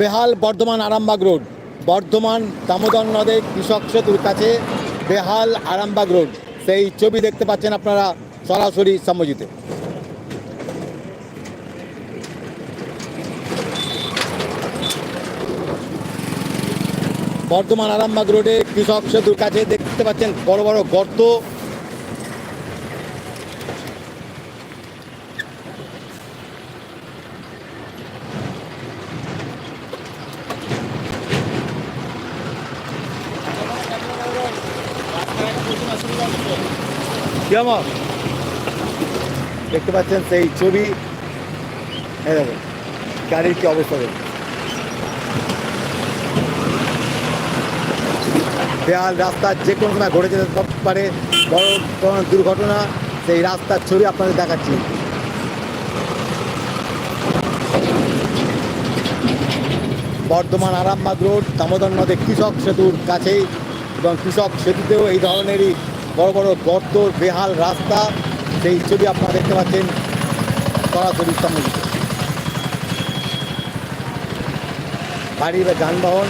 বেহাল বর্ধমান আরামবাগ রোড। বর্ধমান দামোদর নদে কৃষক সেতুর কাছে বেহাল আরামবাগ রোড। সেই ছবি দেখতে পাচ্ছেন আপনারা সরাসরি সম্মজিতে বর্ধমান আরামবাগ রোডে কৃষক সেতুর কাছে দেখতে পাচ্ছেন বড় বড় গর্ত। দেখতে পাচ্ছেন সেই ছবি। গাড়ির কি অবস্থা দেয়াল রাস্তা, যে কোনো সময় ঘটে যেতে পারে বড় কোনো দুর্ঘটনা, সেই রাস্তার ছবি আপনাদের দেখাচ্ছি। বর্ধমান আরামবাগ রোড, দামোদর নদে কৃষক সেতুর কাছেই এবং কৃষক সেতুতেও এই ধরনেরই বড় বড় গর্ত বেহাল রাস্তা, সেই ছবি আপনারা দেখতে পাচ্ছেন সরাসরি সম্মুখীন গাড়ি বা যানবাহন